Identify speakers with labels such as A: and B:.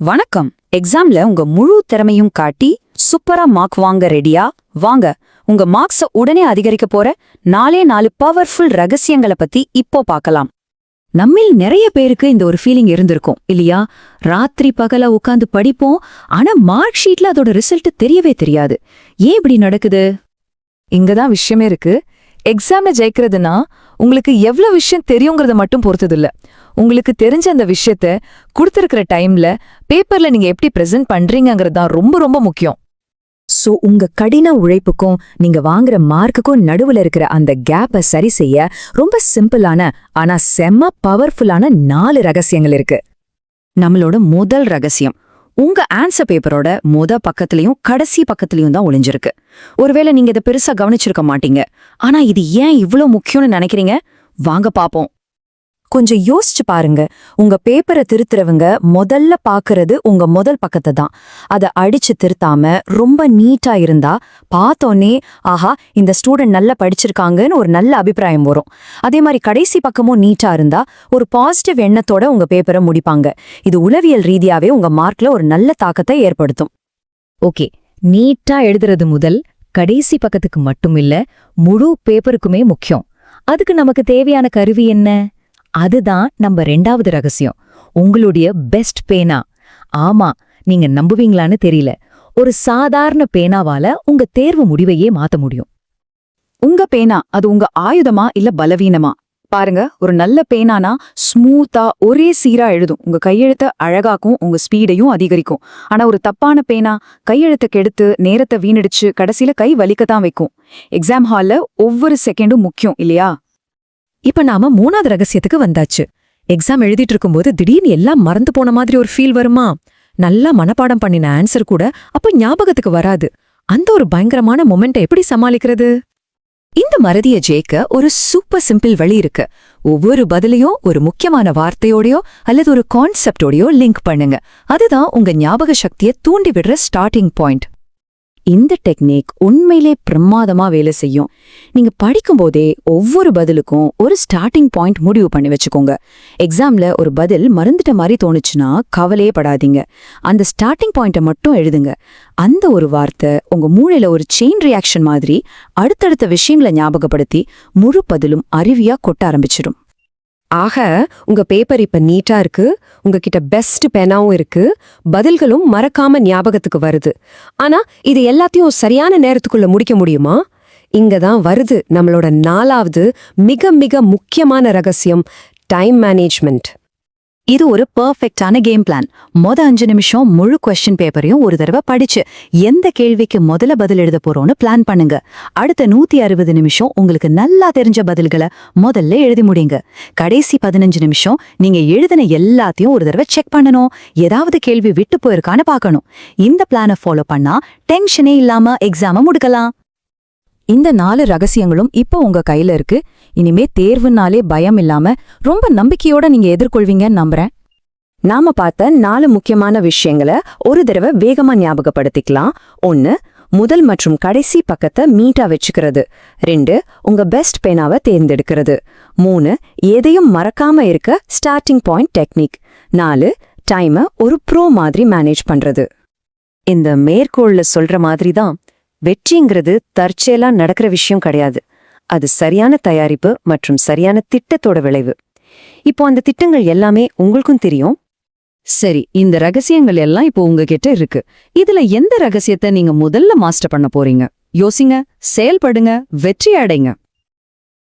A: வணக்கம். எக்ஸாம்ல உங்க முழு திறமையும் காட்டி சூப்பரா மார்க் வாங்க ரெடியா வாங்க உங்க மார்க்ஸ உடனே அதிகரிக்க போற நாலே நாலு பவர்ஃபுல் ரகசியங்களை பத்தி இப்போ பார்க்கலாம். நம்மில் நிறைய பேருக்கு இந்த ஒரு ஃபீலிங் இருந்திருக்கும் இல்லையா? ராத்திரி பகல உட்காந்து படிப்போம் ஆனா மார்க் ஷீட்ல அதோட ரிசல்ட் தெரியவே தெரியாது. ஏன் இப்படி நடக்குது?
B: இங்கதான் விஷயமே இருக்கு. எக்ஸாம்ல ஜெயிக்கிறதுனா உங்களுக்கு எவ்வளவு விஷயம் தெரியுங்கிறத மட்டும் பொறுத்தது இல்ல உங்களுக்கு தெரிஞ்ச அந்த விஷயத்த கொடுத்துருக்கிற டைம்ல பேப்பர்ல நீங்க எப்படி பிரசன்ட் பண்றீங்கிறது தான் ரொம்ப ரொம்ப முக்கியம்.
A: சோ உங்க கடின உழைப்புக்கும் நீங்க வாங்குற மார்க்குக்கும் நடுவுல இருக்கிற அந்த கேப்பை சரி செய்ய ரொம்ப சிம்பிளான ஆனா செம்ம பவர்ஃபுல்லான நாலு ரகசியங்கள் இருக்கு. நம்மளோட முதல் ரகசியம் உங்க ஆன்சர் பேப்பரோட முத பக்கத்துலயும் கடைசி பக்கத்துலயும் தான் ஒளிஞ்சிருக்கு. ஒருவேளை நீங்க இதை பெருசா கவனிச்சிருக்க மாட்டீங்க. ஆனா இது ஏன் இவ்ளோ முக்கியம்னு நினைக்கிறீங்க? வாங்க பாப்போம். கொஞ்சம் யோசிச்சு பாருங்க. உங்க பேப்பரை திருத்துறவங்க முதல்ல பாக்குறது உங்க முதல் பக்கத்தை தான். அதை அடிச்சு திருத்தாம ரொம்ப நீட்டா இருந்தா பார்த்தோன்னே ஆஹா இந்த ஸ்டூடெண்ட் நல்லா படிச்சிருக்காங்கன்னு ஒரு நல்ல அபிப்பிராயம் வரும். அதே மாதிரி கடைசி பக்கமும் நீட்டா இருந்தா ஒரு பாசிட்டிவ் எண்ணத்தோட உங்க பேப்பரை முடிப்பாங்க. இது உளவியல் ரீதியாவே உங்க மார்க்ல ஒரு நல்ல தாக்கத்தை ஏற்படுத்தும்.
B: ஓகே. நீட்டா எழுதுறது முதல் கடைசி பக்கத்துக்கு மட்டும் இல்ல முழு பேப்பருக்குமே முக்கியம். அதுக்கு நமக்கு தேவையான கருவி என்ன? அதுதான் நம்ம ரெண்டாவது ரகசியம். உங்களுடைய பெஸ்ட் பேனா. ஆமா நீங்க நம்புவீங்களான்னு தெரியல. ஒரு சாதாரண பேனாவால உங்க தேர்வு முடிவையே மாத்த முடியும்.
A: உங்க பேனா அது உங்க ஆயுதமா இல்ல பலவீனமா? பாருங்க ஒரு நல்ல பேனானா ஸ்மூத்தா ஒரே சீரா எழுதும். உங்க கையெழுத்த அழகாக்கும் உங்க ஸ்பீடையும் அதிகரிக்கும். ஆனா ஒரு தப்பான பேனா கையெழுத்த கெடுத்து நேரத்தை வீணடிச்சு கடைசியில கை வலிக்கத்தான் வைக்கும். எக்ஸாம் ஹால்ல ஒவ்வொரு செகண்டும் முக்கியம் இல்லையா?
B: இப்ப நாம மூணாவது ரகசியத்துக்கு வந்தாச்சு. எக்ஸாம் எழுதிட்டு இருக்கும்போது திடீர்னு எல்லாம் மறந்து போன மாதிரி ஒரு ஃபீல் வருமா? நல்லா மனப்பாடம் பண்ணின ஆன்சர் கூட அப்ப ஞாபகத்துக்கு வராது. அந்த ஒரு பயங்கரமான மொமெண்ட்டை எப்படி சமாளிக்கிறது? இந்த மறதிய ஜெயிக்க ஒரு சூப்பர் சிம்பிள் வழி இருக்கு. ஒவ்வொரு பதிலையும் ஒரு முக்கியமான வார்த்தையோடயோ அல்லது ஒரு கான்செப்டோடயோ லிங்க் பண்ணுங்க. அதுதான் உங்க ஞாபக சக்தியை தூண்டி விடுற ஸ்டார்டிங் பாயிண்ட்
A: இந்த டெக்னிக் உண்மையிலே பிரமாதமா வேலை செய்யும். நீங்க படிக்கும்போதே ஒவ்வொரு பதிலுக்கும் ஒரு ஸ்டார்டிங் பாயிண்ட் முடிவு பண்ணி வச்சுக்கோங்க. எக்ஸாம்ல ஒரு பதில் மறந்துட்ட மாதிரி தோணுச்சுன்னா கவலையே படாதீங்க. அந்த ஸ்டார்டிங் பாயிண்ட்டை மட்டும் எழுதுங்க. அந்த ஒரு வார்த்தை உங்க மூளையில ஒரு செயின் ரியாக்ஷன் மாதிரி அடுத்தடுத்த விஷயங்களை ஞாபகப்படுத்தி முழு பதிலும் அருவியா கொட்ட ஆரம்பிச்சிடும்.
C: ஆக உங்க பேப்பர் இப்ப நீட்டா இருக்கு உங்ககிட்ட பெஸ்ட் பெனாவும் இருக்கு பதில்களும் மறக்காம ஞாபகத்துக்கு வருது. ஆனா இது எல்லாத்தையும் சரியான நேரத்துக்குள்ள முடிக்க முடியுமா? இங்க தான் வருது நம்மளோட நாலாவது மிக மிக முக்கியமான ரகசியம் டைம் மேனேஜ்மெண்ட்
A: இது ஒரு பர்ஃபெக்டான கேம் பிளான் மொத அஞ்சு நிமிஷம் முழு கொஸ்டின் பேப்பரையும் ஒரு தடவை படிச்சு எந்த கேள்விக்கு முதல்ல பதில் எழுத போறோம்னு பிளான் பண்ணுங்க. அடுத்த நூத்தி அறுபது நிமிஷம் உங்களுக்கு நல்லா தெரிஞ்ச பதில்களை முதல்ல எழுதி முடிங்க. கடைசி பதினஞ்சு நிமிஷம் நீங்க எழுதின எல்லாத்தையும் ஒரு தடவை செக் பண்ணணும். ஏதாவது கேள்வி விட்டு போயிருக்கான்னு பார்க்கணும். இந்த பிளானை ஃபாலோ பண்ணா டென்ஷனே இல்லாம எக்ஸாம முடுக்கலாம். இந்த நாலு ரகசியங்களும் இப்போ உங்க கையில இருக்கு. இனிமே தேர்வுனாலே பயம் இல்லாம ரொம்ப நம்பிக்கையோட நீங்க எதிர்கொள்வீங்கன்னு நம்புறேன். நாம பார்த்த நாலு முக்கியமான விஷயங்களை ஒரு தடவை வேகமா ஞாபகப்படுத்திக்கலாம். ஒன்னு முதல் மற்றும் கடைசி பக்கத்தை மீட்டா வச்சுக்கிறது. ரெண்டு உங்க பெஸ்ட் பேனாவை தேர்ந்தெடுக்கிறது. மூணு எதையும் மறக்காம இருக்க ஸ்டார்டிங் பாயிண்ட் டெக்னிக் நாலு டைமை ஒரு ப்ரோ மாதிரி மேனேஜ் பண்றது. இந்த மேற்கோள்ல சொல்ற மாதிரி தான் வெற்றிங்கிறது தற்செயலா நடக்கிற விஷயம் கிடையாது. அது சரியான தயாரிப்பு மற்றும் சரியான திட்டத்தோட விளைவு. இப்போ அந்த திட்டங்கள் எல்லாமே உங்களுக்கும் தெரியும். சரி இந்த ரகசியங்கள் எல்லாம் இப்போ உங்ககிட்ட இருக்கு. இதுல எந்த ரகசியத்தை நீங்க முதல்ல மாஸ்டர் பண்ண போறீங்க? யோசிங்க செயல்படுங்க வெற்றி அடைங்க.